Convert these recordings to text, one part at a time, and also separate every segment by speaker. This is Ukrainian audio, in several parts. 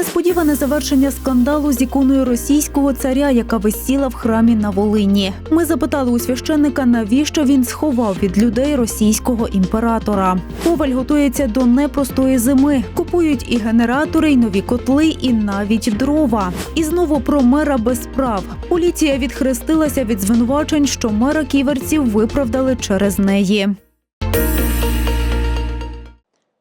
Speaker 1: Несподіване завершення скандалу з іконою російського царя, яка висіла в храмі на Волині. Ми запитали у священника, навіщо він сховав від людей російського імператора. Коваль готується до непростої зими. Купують і генератори, і нові котли, і навіть дрова. І знову про мера без прав. Поліція відхрестилася від звинувачень, що мера ківерців виправдали через неї.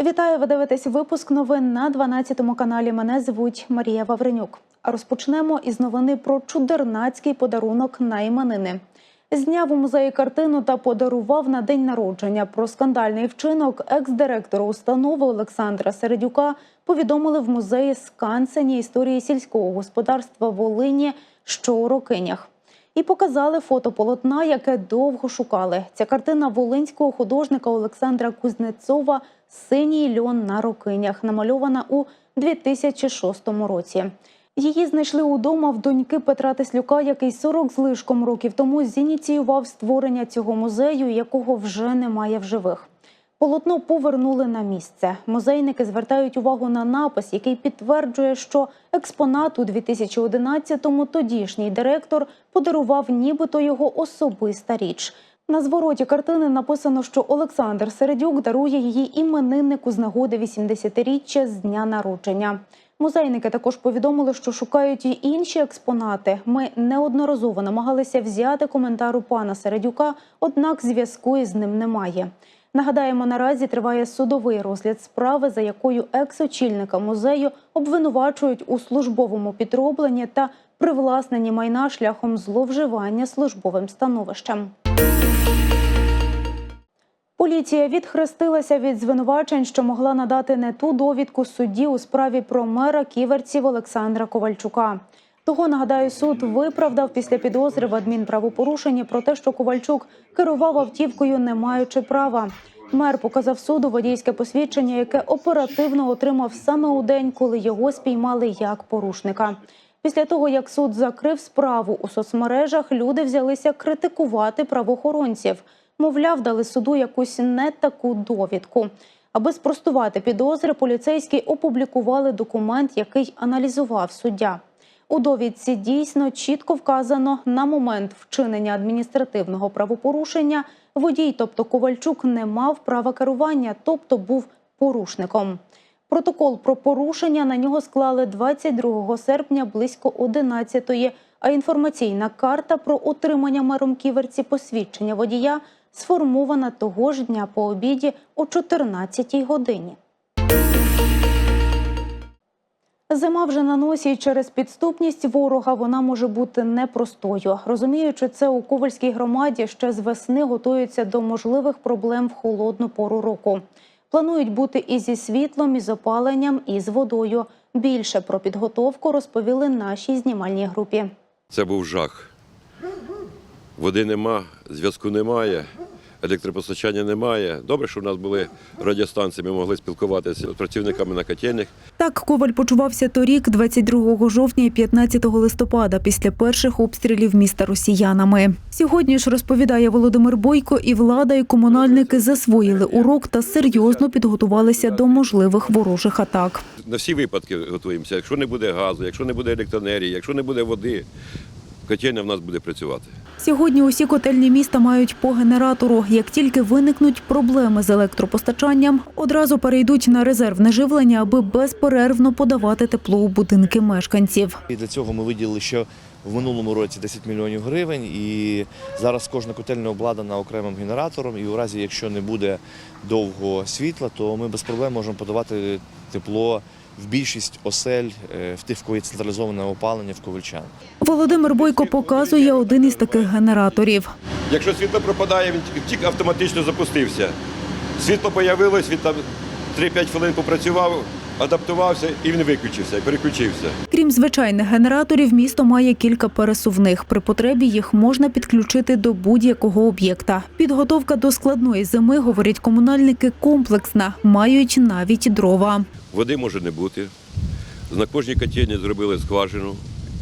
Speaker 1: Вітаю, ви дивитесь випуск новин на 12 каналі. Мене звуть Марія Вавренюк. Розпочнемо із новини про чудернацький подарунок на іменини. Зняв у музеї картину та подарував на день народження. Про скандальний вчинок екс-директора установи Олександра Середюка повідомили в музеї Скансені історії сільського господарства Волині, що у Рокинях. І показали фото полотна, яке довго шукали. Ця картина волинського художника Олександра Кузнецова Синій льон на рокинях, намальована у 2006 році. Її знайшли удома в доньки Петра Теслюка, який 40 з лишком років тому зініціював створення цього музею, якого вже немає в живих. Полотно повернули на місце. Музейники звертають увагу на напис, який підтверджує, що експонат у 2011-му тодішній директор подарував нібито його особиста річ. На звороті картини написано, що Олександр Середюк дарує її імениннику з нагоди 80-річчя з дня народження. Музейники також повідомили, що шукають і інші експонати. Ми неодноразово намагалися взяти коментар у пана Середюка, однак зв'язку із ним немає. Нагадаємо, наразі триває судовий розгляд справи, за якою екс-очільника музею обвинувачують у службовому підробленні та привласненні майна шляхом зловживання службовим становищем. Поліція відхрестилася від звинувачень, що могла надати не ту довідку судді у справі про мера ківерців Олександра Ковальчука. Того нагадаю, суд виправдав після підозри в адмінправопорушенні про те, що Ковальчук керував автівкою, не маючи права. Мер показав суду водійське посвідчення, яке оперативно отримав саме у день, коли його спіймали як порушника. Після того, як суд закрив справу у соцмережах, люди взялися критикувати правоохоронців. Мовляв, дали суду якусь не таку довідку. Аби спростувати підозри, поліцейські опублікували документ, який аналізував суддя. У довідці дійсно чітко вказано на момент вчинення адміністративного правопорушення водій, тобто Ковальчук, не мав права керування, тобто був порушником. Протокол про порушення на нього склали 22 серпня близько 11-ї, а інформаційна карта про отримання мером ківерці посвідчення водія сформована того ж дня по обіді о 14-й годині. Зима вже на носі і через підступність ворога вона може бути непростою. Розуміючи це, у Ковальській громаді ще з весни готуються до можливих проблем в холодну пору року. Планують бути і зі світлом, і з опаленням, і з водою. Більше про підготовку розповіли нашій знімальній групі.
Speaker 2: Це був жах. Води нема, зв'язку немає, електропостачання немає. Добре, що в нас були радіостанції, ми могли спілкуватися з працівниками на котельних.
Speaker 1: Так Коваль почувався торік, 22 жовтня і 15 листопада, після перших обстрілів міста росіянами. Сьогодні ж розповідає Володимир Бойко, і влада, і комунальники засвоїли урок та серйозно підготувалися до можливих ворожих атак.
Speaker 2: На всі випадки готуємося. Якщо не буде газу, якщо не буде електроенергії, якщо не буде води, котельня в нас буде працювати.
Speaker 1: Сьогодні усі котельні міста мають по генератору. Як тільки виникнуть проблеми з електропостачанням, одразу перейдуть на резервне живлення, аби безперервно подавати тепло у будинки мешканців.
Speaker 3: І для цього ми виділили ще в минулому році 10 мільйонів гривень. І зараз кожна котельня обладнана окремим генератором. І у разі, якщо не буде довго світла, то ми без проблем можемо подавати тепло в більшість осель, е, в тих, в кого є централізоване опалення в ковальчан.
Speaker 1: Володимир Бойко показує один із таких генераторів.
Speaker 2: Якщо світло пропадає, він тільки- тільки автоматично запустився. Світло появилось, він там 3-5 хвилин попрацював, адаптувався і він виключився, переключився.
Speaker 1: Крім звичайних генераторів, місто має кілька пересувних. При потребі їх можна підключити до будь-якого об'єкта. Підготовка до складної зими, говорять комунальники, комплексна, мають навіть дрова.
Speaker 2: Води може не бути. На кожній котельні зробили скважину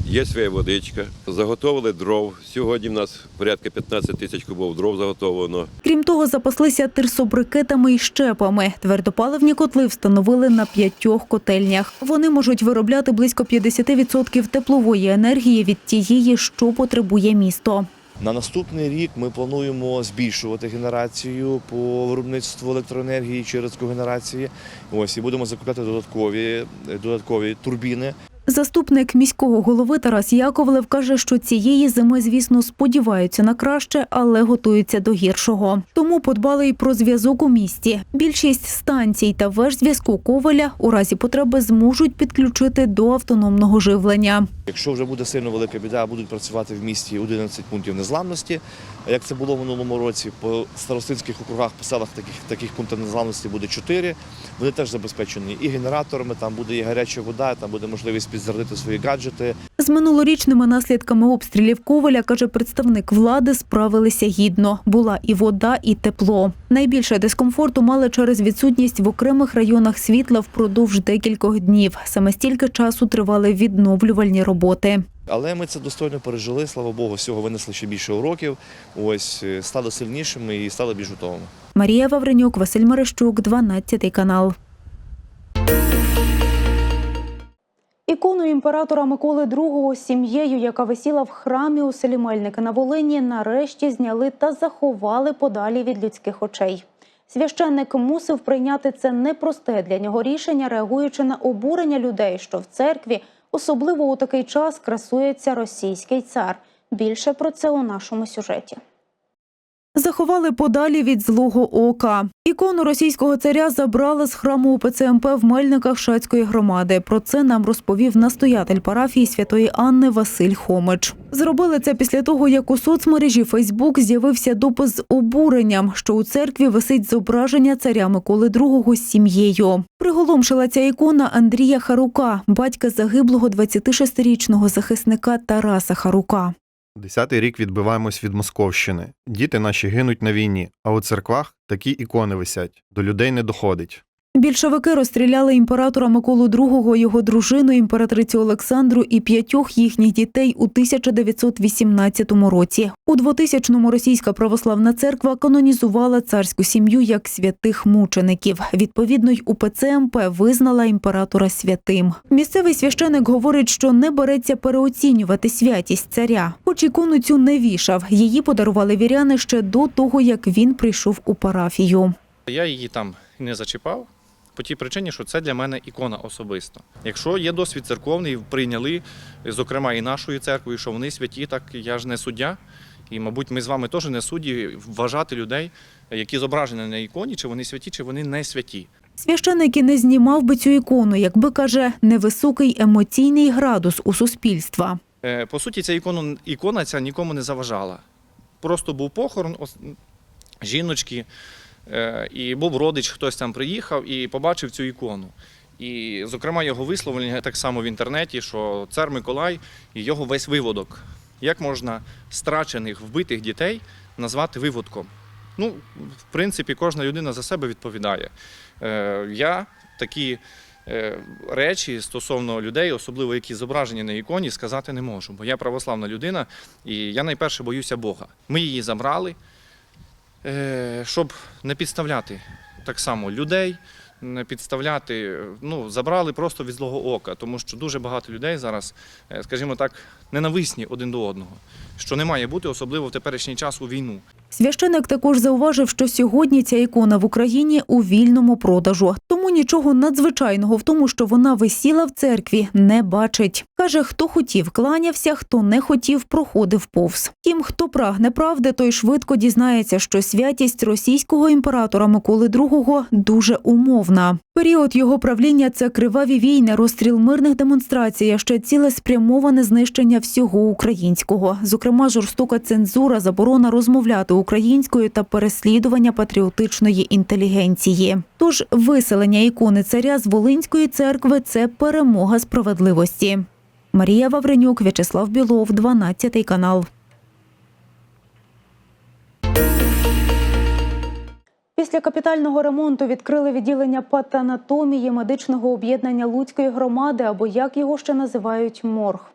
Speaker 2: є своя водичка. Заготовили дров. Сьогодні в нас порядка 15 тисяч кубов дров заготовлено.
Speaker 1: Крім того, запаслися тирсобрикетами і щепами. Твердопаливні котли встановили на п'ятьох котельнях. Вони можуть виробляти близько 50% теплової енергії від тієї, що потребує місто.
Speaker 3: На наступний рік ми плануємо збільшувати генерацію по виробництву електроенергії через когенерації. Ось і будемо закупляти додаткові, додаткові турбіни.
Speaker 1: Заступник міського голови Тарас Яковлев каже, що цієї зими, звісно, сподіваються на краще, але готуються до гіршого. Тому подбали й про зв'язок у місті. Більшість станцій та веж зв'язку Коваля у разі потреби зможуть підключити до автономного живлення.
Speaker 3: Якщо вже буде сильно велика біда, будуть працювати в місті 11 пунктів незламності. Як це було в минулому році, по старостинських округах, по селах таких, таких пунктів незламності буде 4. Вони теж забезпечені і генераторами, там буде і гаряча вода, там буде можливість підзарядити свої гаджети.
Speaker 1: З минулорічними наслідками обстрілів Коваля, каже представник влади, справилися гідно. Була і вода, і тепло. Найбільше дискомфорту мали через відсутність в окремих районах світла впродовж декількох днів. Саме стільки часу тривали відновлювальні роботи.
Speaker 3: Але ми це достойно пережили, слава Богу, всього винесли ще більше уроків. Ось е, стали сильнішими і стали більш готовими.
Speaker 1: Марія Вавренюк, Василь Мерещук, 12 канал. Ікону імператора Миколи II сім'єю, яка висіла в храмі у селі Мельники на Волині, нарешті зняли та заховали подалі від людських очей. Священник мусив прийняти це непросте для нього рішення, реагуючи на обурення людей, що в церкві, особливо у такий час, красується російський цар. Більше про це у нашому сюжеті. Заховали подалі від злого ока. Ікону російського царя забрали з храму УПЦ МП в Мельниках Шацької громади. Про це нам розповів настоятель парафії святої Анни Василь Хомич. Зробили це після того, як у соцмережі Фейсбук з'явився допис з обуренням, що у церкві висить зображення царя Миколи II з сім'єю. Приголомшила ця ікона Андрія Харука, батька загиблого 26-річного захисника Тараса Харука.
Speaker 4: Десятий рік відбиваємось від Московщини. Діти наші гинуть на війні, а у церквах такі ікони висять. До людей не доходить.
Speaker 1: Більшовики розстріляли імператора Миколу II, його дружину, імператрицю Олександру і п'ятьох їхніх дітей у 1918 році. У 2000-му російська православна церква канонізувала царську сім'ю як святих мучеників. Відповідно, й УПЦ МП визнала імператора святим. Місцевий священик говорить, що не береться переоцінювати святість царя. Хоч ікону цю не вішав. Її подарували віряни ще до того, як він прийшов у парафію.
Speaker 5: Я її там не зачіпав. По тій причині, що це для мене ікона особисто. Якщо є досвід церковний, прийняли, зокрема і нашою церквою, що вони святі, так я ж не суддя. І, мабуть, ми з вами теж не судді вважати людей, які зображені на іконі, чи вони святі, чи вони не святі.
Speaker 1: Священик і не знімав би цю ікону, якби каже, невисокий емоційний градус у суспільства.
Speaker 5: Е, По суті, ця ікона, ікона ця нікому не заважала. Просто був похорон жіночки, і був родич, хтось там приїхав і побачив цю ікону. І, зокрема, його висловлення так само в інтернеті, що цар Миколай і його весь виводок. Як можна страчених, вбитих дітей назвати виводком? Ну, в принципі, кожна людина за себе відповідає. Е, Я такі е, речі стосовно людей, особливо які зображені на іконі, сказати не можу, бо я православна людина і я найперше боюся Бога. Ми її забрали, е, щоб не підставляти так само людей, не підставляти, е, ну, забрали просто від злого ока, тому що дуже багато людей зараз, е, скажімо так, ненависні один до одного, що не має бути, особливо в теперішній час у війну.
Speaker 1: Священик також зауважив, що сьогодні ця ікона в Україні у вільному продажу. Тому нічого надзвичайного в тому, що вона висіла в церкві, не бачить. Каже, хто хотів, кланявся, хто не хотів, проходив повз. Тим, хто прагне правди, той швидко дізнається, що святість російського імператора Миколи II дуже умовна. Період його правління це криваві війни, розстріл мирних демонстрацій, а ще цілеспрямоване знищення всього українського, зокрема жорстока цензура, заборона розмовляти українською та переслідування патріотичної інтелігенції. Тож виселення ікони царя з Волинської церкви це перемога справедливості. Марія Вавренюк, В'ячеслав Білов, 12 канал. Після капітального ремонту відкрили відділення патанатомії медичного об'єднання Луцької громади, або як його ще називають морг.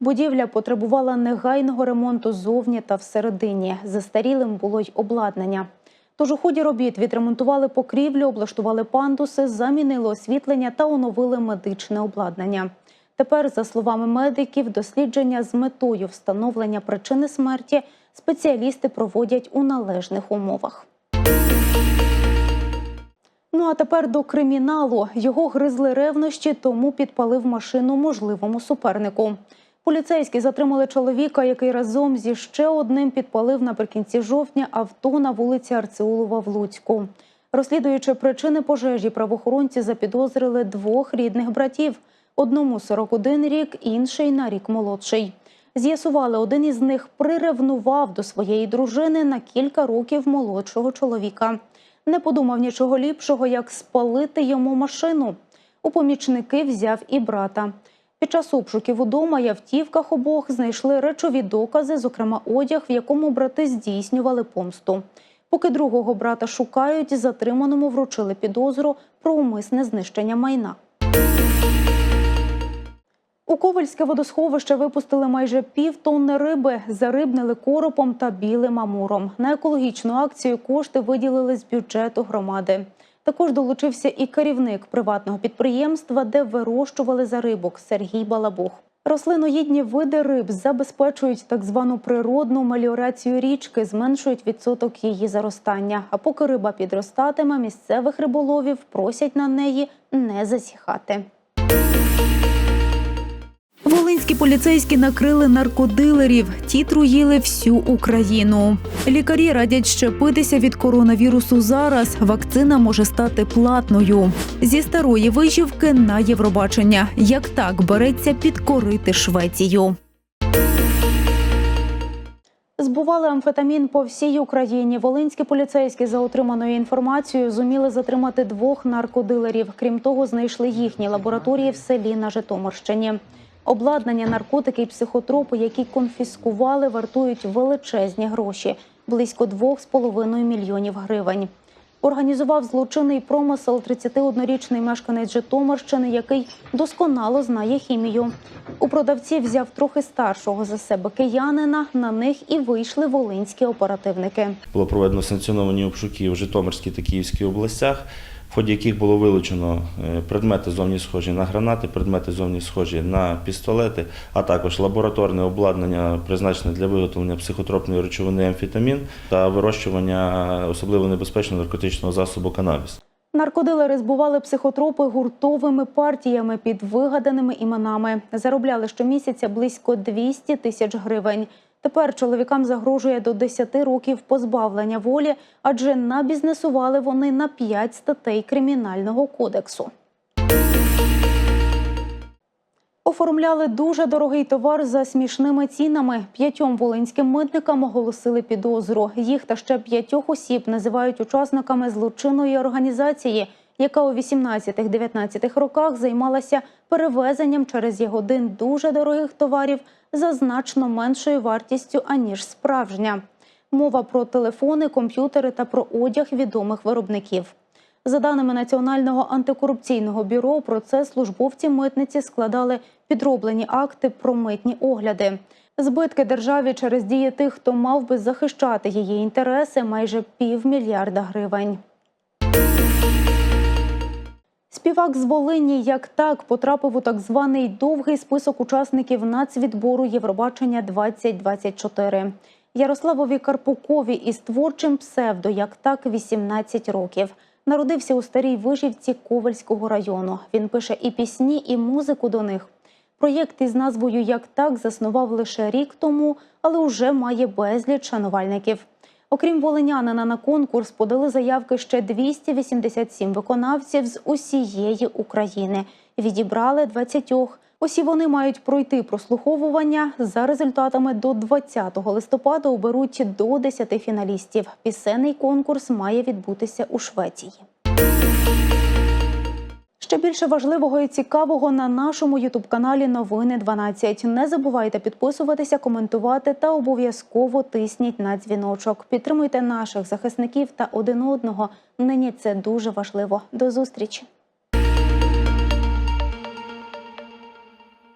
Speaker 1: Будівля потребувала негайного ремонту зовні та всередині. Застарілим було й обладнання. Тож у ході робіт відремонтували покрівлю, облаштували пандуси, замінили освітлення та оновили медичне обладнання. Тепер, за словами медиків, дослідження з метою встановлення причини смерті спеціалісти проводять у належних умовах. Ну а тепер до криміналу. Його гризли ревнощі, тому підпалив машину можливому супернику. Поліцейські затримали чоловіка, який разом зі ще одним підпалив наприкінці жовтня авто на вулиці Арцеулова в Луцьку. Розслідуючи причини пожежі, правоохоронці запідозрили двох рідних братів. Одному 41 рік, інший на рік молодший. З'ясували, один із них приревнував до своєї дружини на кілька років молодшого чоловіка. Не подумав нічого ліпшого, як спалити йому машину. У помічники взяв і брата. Під час обшуків удома і автівках обох знайшли речові докази, зокрема одяг, в якому брати здійснювали помсту. Поки другого брата шукають, затриманому вручили підозру про умисне знищення майна. У Ковальське водосховище випустили майже пів тонни риби, зарибнили коропом та білим амуром. На екологічну акцію кошти виділили з бюджету громади. Також долучився і керівник приватного підприємства, де вирощували зарибок Сергій Балабух. Рослиноїдні види риб забезпечують так звану природну меліорацію річки, зменшують відсоток її заростання. А поки риба підростатиме, місцевих риболовів просять на неї не засіхати. Волинські поліцейські накрили наркодилерів. Ті труїли всю Україну. Лікарі радять щепитися від коронавірусу зараз. Вакцина може стати платною. Зі старої виживки на Євробачення. Як так береться підкорити Швецію. Збували амфетамін по всій Україні. Волинські поліцейські за отриманою інформацією зуміли затримати двох наркодилерів. Крім того, знайшли їхні лабораторії в селі на Житомирщині. Обладнання, наркотики і психотропи, які конфіскували, вартують величезні гроші близько 2,5 мільйонів гривень. Організував злочинний промисел 31-річний мешканець Житомирщини, який досконало знає хімію. У продавців взяв трохи старшого за себе киянина. На них і вийшли волинські оперативники.
Speaker 6: Було проведено санкціоновані обшуки в Житомирській та Київській областях, в ході яких було вилучено е, предмети зовні схожі на гранати, предмети зовні схожі на пістолети, а також лабораторне обладнання, призначене для виготовлення психотропної речовини амфетамін та вирощування особливо небезпечного наркотичного засобу канабіс.
Speaker 1: Наркодилери збували психотропи гуртовими партіями під вигаданими іменами. Заробляли щомісяця близько 200 тисяч гривень. Тепер чоловікам загрожує до 10 років позбавлення волі, адже набізнесували вони на 5 статей кримінального кодексу. Оформляли дуже дорогий товар за смішними цінами. П'ятьом волинським митникам оголосили підозру. Їх та ще п'ятьох осіб називають учасниками злочинної організації, яка у 18-19 роках займалася перевезенням через Ягодин дуже дорогих товарів за значно меншою вартістю, аніж справжня. Мова про телефони, комп'ютери та про одяг відомих виробників. За даними Національного антикорупційного бюро, про це службовці митниці складали підроблені акти про митні огляди. Збитки державі через дії тих, хто мав би захищати її інтереси, майже півмільярда гривень. Співак з Волині як так потрапив у так званий довгий список учасників нацвідбору Євробачення 2024. Ярославові Карпукові із творчим псевдо як так 18 років. Народився у старій вижівці Ковальського району. Він пише і пісні, і музику до них. Проєкт із назвою Як так заснував лише рік тому, але вже має безліч шанувальників. Окрім волинянина, на конкурс подали заявки ще 287 виконавців з усієї України. Відібрали 20. Усі вони мають пройти прослуховування. За результатами до 20 листопада оберуть до 10 фіналістів. Пісенний конкурс має відбутися у Швеції. Ще більше важливого і цікавого на нашому ютуб-каналі Новини 12. Не забувайте підписуватися, коментувати та обов'язково тисніть на дзвіночок. Підтримуйте наших захисників та один одного. Нині це дуже важливо. До зустрічі.